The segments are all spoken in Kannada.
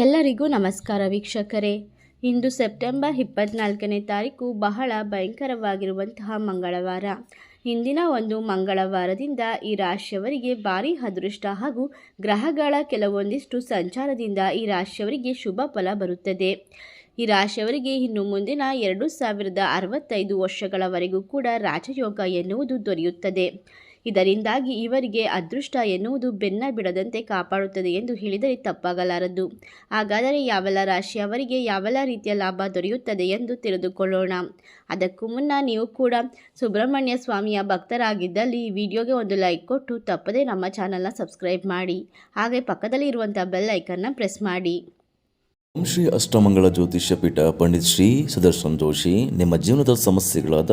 ಎಲ್ಲರಿಗೂ ನಮಸ್ಕಾರ ವೀಕ್ಷಕರೇ. ಇಂದು ಸೆಪ್ಟೆಂಬರ್ ಇಪ್ಪತ್ನಾಲ್ಕನೇ ತಾರೀಕು ಬಹಳ ಭಯಂಕರವಾಗಿರುವಂತಹ ಮಂಗಳವಾರ. ಇಂದಿನ ಒಂದು ಮಂಗಳವಾರದಿಂದ ಈ ರಾಶಿಯವರಿಗೆ ಭಾರಿ ಅದೃಷ್ಟ ಹಾಗೂ ಗ್ರಹಗಳ ಕೆಲವೊಂದಿಷ್ಟು ಸಂಚಾರದಿಂದ ಈ ರಾಶಿಯವರಿಗೆ ಶುಭ ಫಲ ಬರುತ್ತದೆ. ಈ ರಾಶಿಯವರಿಗೆ ಇನ್ನು ಮುಂದಿನ ಎರಡು ಸಾವಿರದ ಅರವತ್ತೈದು ವರ್ಷಗಳವರೆಗೂ ಕೂಡ ರಾಜಯೋಗ ಎನ್ನುವುದು ದೊರೆಯುತ್ತದೆ. ಇದರಿಂದಾಗಿ ಇವರಿಗೆ ಅದೃಷ್ಟ ಎನ್ನುವುದು ಬೆನ್ನ ಬಿಡದಂತೆ ಕಾಪಾಡುತ್ತದೆ ಎಂದು ಹೇಳಿದರೆ ತಪ್ಪಾಗಲಾರದು ಹಾಗಾದರೆ ಯಾವೆಲ್ಲ ರಾಶಿಯವರಿಗೆ ಯಾವೆಲ್ಲ ರೀತಿಯ ಲಾಭ ದೊರೆಯುತ್ತದೆ ಎಂದು ತಿಳಿದುಕೊಳ್ಳೋಣ. ಅದಕ್ಕೂ ಮುನ್ನ ನೀವು ಕೂಡ ಸುಬ್ರಹ್ಮಣ್ಯ ಸ್ವಾಮಿಯ ಭಕ್ತರಾಗಿದ್ದಲ್ಲಿ ಈ ವಿಡಿಯೋಗೆ ಒಂದು ಲೈಕ್ ಕೊಟ್ಟು ತಪ್ಪದೇ ನಮ್ಮ ಚಾನಲ್ನ ಸಬ್ಸ್ಕ್ರೈಬ್ ಮಾಡಿ. ಹಾಗೆ ಪಕ್ಕದಲ್ಲಿ ಇರುವಂಥ ಬೆಲ್ ಐಕನ್ನ ಪ್ರೆಸ್ ಮಾಡಿ. ಓಂ ಶ್ರೀ ಅಷ್ಟಮಂಗಳ ಜ್ಯೋತಿಷ್ಯ ಪೀಠ ಪಂಡಿತ್ ಶ್ರೀ ಸುದರ್ಶನ್ ಜೋಶಿ, ನಿಮ್ಮ ಜೀವನದ ಸಮಸ್ಯೆಗಳಾದ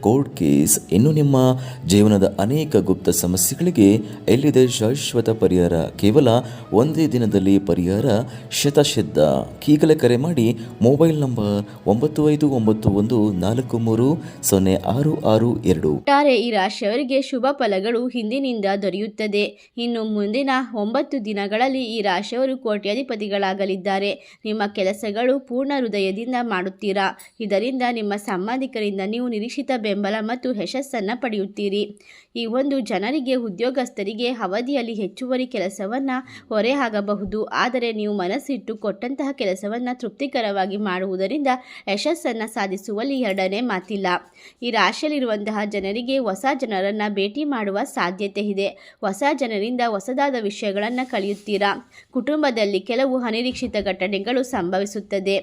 ಕೋರ್ಟ್ ಕೇಸ್ ಇನ್ನು ನಿಮ್ಮ ಜೀವನದ ಅನೇಕ ಗುಪ್ತ ಸಮಸ್ಯೆಗಳಿಗೆ ಎಲ್ಲಿದೆ ಶಾಶ್ವತ ಪರಿಹಾರ? ಕೇವಲ ಒಂದೇ ದಿನದಲ್ಲಿ ಪರಿಹಾರ? ಶತಸಿದ್ಧ ಈಗಲೇ ಕರೆ ಮಾಡಿ ಮೊಬೈಲ್ ನಂಬರ್ ಒಂಬತ್ತು ಐದು ಒಂಬತ್ತು ಒಂದು ನಾಲ್ಕು ಮೂರು ಸೊನ್ನೆ ಆರು ಆರು ಎರಡು. ಒಟ್ಟಾರೆ ಈ ರಾಶಿಯವರಿಗೆ ಶುಭ ಫಲಗಳು ಹಿಂದಿನಿಂದ ದೊರೆಯುತ್ತದೆ. ಇನ್ನು ಮುಂದಿನ ಒಂಬತ್ತು ದಿನಗಳಲ್ಲಿ ಈ ರಾಶಿಯವರು ಕೋಟ್ಯಾಧಿಪತಿಗಳಾಗಲಿದ್ದಾರೆ. ನಿಮ್ಮ ಕೆಲಸಗಳು ಪೂರ್ಣ ಹೃದಯದಿಂದ ಮಾಡುತ್ತೀರಾ? ಇದರಿಂದ ನಿಮ್ಮ ಸಂಬಂಧಿಕರಿಂದ ನೀವು ನಿರೀಕ್ಷಿತ ಬೆಂಬಲ ಮತ್ತು ಯಶಸ್ಸನ್ನು ಪಡೆಯುತ್ತೀರಿ. ಈ ಒಂದು ಜನರಿಗೆ, ಉದ್ಯೋಗಸ್ಥರಿಗೆ ಅವಧಿಯಲ್ಲಿ ಹೆಚ್ಚುವರಿ ಕೆಲಸವನ್ನು ಹೊರೆ ಆಗಬಹುದು ಆದರೆ ನೀವು ಮನಸ್ಸಿಟ್ಟು ಕೊಟ್ಟಂತಹ ಕೆಲಸವನ್ನು ತೃಪ್ತಿಕರವಾಗಿ ಮಾಡುವುದರಿಂದ ಯಶಸ್ಸನ್ನು ಸಾಧಿಸುವಲ್ಲಿ ಎರಡನೇ ಮಾತಿಲ್ಲ. ಈ ರಾಶಿಯಲ್ಲಿರುವಂತಹ ಜನರಿಗೆ ಹೊಸ ಜನರನ್ನು ಭೇಟಿ ಮಾಡುವ ಸಾಧ್ಯತೆ ಇದೆ. ಹೊಸ ಜನರಿಂದ ಹೊಸದಾದ ವಿಷಯಗಳನ್ನು ಕಲಿಯುತ್ತೀರಾ? ಕುಟುಂಬದಲ್ಲಿ ಕೆಲವು ಅನಿರೀಕ್ಷಿತ ಘಟನೆಗಳು ಸಂಭವಿಸುತ್ತದೆ.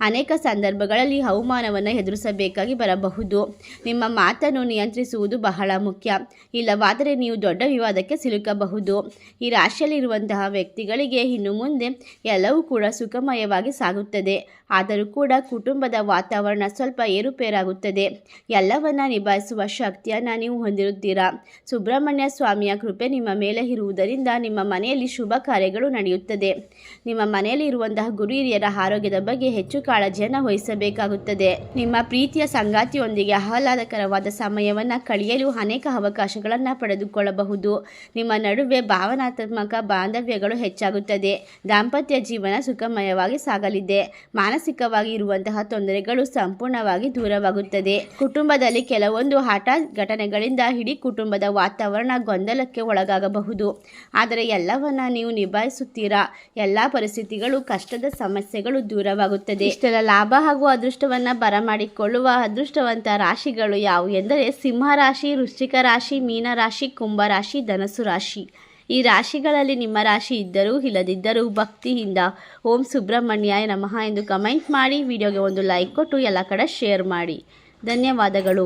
ಅನೇಕ ಸಂದರ್ಭಗಳಲ್ಲಿ ಅವಮಾನವನ್ನು ಎದುರಿಸಬೇಕಾಗಿ ಬರಬಹುದು. ನಿಮ್ಮ ಮಾತನ್ನು ನಿಯಂತ್ರಿಸುವುದು ಬಹಳ ಮುಖ್ಯ. ಇಲ್ಲವಾದರೆ ನೀವು ದೊಡ್ಡ ವಿವಾದಕ್ಕೆ ಸಿಲುಕಬಹುದು. ಈ ರಾಶಿಯಲ್ಲಿರುವಂತಹ ವ್ಯಕ್ತಿಗಳಿಗೆ ಇನ್ನು ಮುಂದೆ ಎಲ್ಲವೂ ಕೂಡ ಸುಖಮಯವಾಗಿ ಸಾಗುತ್ತದೆ. ಆದರೂ ಕೂಡ ಕುಟುಂಬದ ವಾತಾವರಣ ಸ್ವಲ್ಪ ಏರುಪೇರಾಗುತ್ತದೆ. ಎಲ್ಲವನ್ನ ನಿಭಾಯಿಸುವ ಶಕ್ತಿಯನ್ನು ನೀವು ಹೊಂದಿರುತ್ತೀರಾ? ಸುಬ್ರಹ್ಮಣ್ಯ ಸ್ವಾಮಿಯ ಕೃಪೆ ನಿಮ್ಮ ಮೇಲೆ ಇರುವುದರಿಂದ ನಿಮ್ಮ ಮನೆಯಲ್ಲಿ ಶುಭ ಕಾರ್ಯಗಳು ನಡೆಯುತ್ತದೆ. ನಿಮ್ಮ ಮನೆಯಲ್ಲಿ ಇರುವಂತಹ ಗುರು ಹಿರಿಯರ ಆರೋಗ್ಯದ ಬಗ್ಗೆ ಹೆಚ್ಚು ಕಾಳಜಿಯನ್ನು ವಹಿಸಬೇಕಾಗುತ್ತದೆ. ನಿಮ್ಮ ಪ್ರೀತಿಯ ಸಂಗಾತಿಯೊಂದಿಗೆ ಆಹ್ಲಾದಕರವಾದ ಸಮಯವನ್ನು ಕಳೆಯಲು ಅನೇಕ ಅವಕಾಶಗಳನ್ನು ಪಡೆದುಕೊಳ್ಳಬಹುದು. ನಿಮ್ಮ ನಡುವೆ ಭಾವನಾತ್ಮಕ ಬಾಂಧವ್ಯಗಳು ಹೆಚ್ಚಾಗುತ್ತದೆ. ದಾಂಪತ್ಯ ಜೀವನ ಸುಖಮಯವಾಗಿ ಸಾಗಲಿದೆ. ಮಾನಸಿಕವಾಗಿ ಇರುವಂತಹ ತೊಂದರೆಗಳು ಸಂಪೂರ್ಣವಾಗಿ ದೂರವಾಗುತ್ತದೆ. ಕುಟುಂಬದಲ್ಲಿ ಕೆಲವೊಂದು ಹಠಾತ್ ಘಟನೆಗಳಿಂದ ಇಡೀ ಕುಟುಂಬದ ವಾತಾವರಣ ಗೊಂದಲಕ್ಕೆ ಒಳಗಾಗಬಹುದು. ಆದರೆ ಎಲ್ಲವನ್ನ ನೀವು ನಿಭಾಯಿಸುತ್ತೀರಾ? ಎಲ್ಲ ಪರಿಸ್ಥಿತಿಗಳು, ಕಷ್ಟದ ಸಮಸ್ಯೆಗಳು ದೂರವಾಗುತ್ತದೆ. ಇಷ್ಟೆಲ್ಲ ಲಾಭ ಹಾಗೂ ಅದೃಷ್ಟವನ್ನು ಬರಮಾಡಿಕೊಳ್ಳುವ ಅದೃಷ್ಟವಂತ ರಾಶಿಗಳು ಯಾವುವು ಎಂದರೆ ಸಿಂಹ ರಾಶಿ, ವೃಶ್ಚಿಕ ರಾಶಿ, ಮೀನ ರಾಶಿ, ಕುಂಭ ರಾಶಿ ಧನಸು ರಾಶಿ. ಈ ರಾಶಿಗಳಲ್ಲಿ ನಿಮ್ಮ ರಾಶಿ ಇದ್ದರೂ ಇಲ್ಲದಿದ್ದರೂ ಭಕ್ತಿಯಿಂದ ಓಂ ಸುಬ್ರಹ್ಮಣ್ಯಾಯ ನಮಃ ಎಂದು ಕಮೆಂಟ್ ಮಾಡಿ, ವಿಡಿಯೋಗೆ ಒಂದು ಲೈಕ್ ಕೊಟ್ಟು ಎಲ್ಲ ಕಡೆ ಶೇರ್ ಮಾಡಿ. ಧನ್ಯವಾದಗಳು.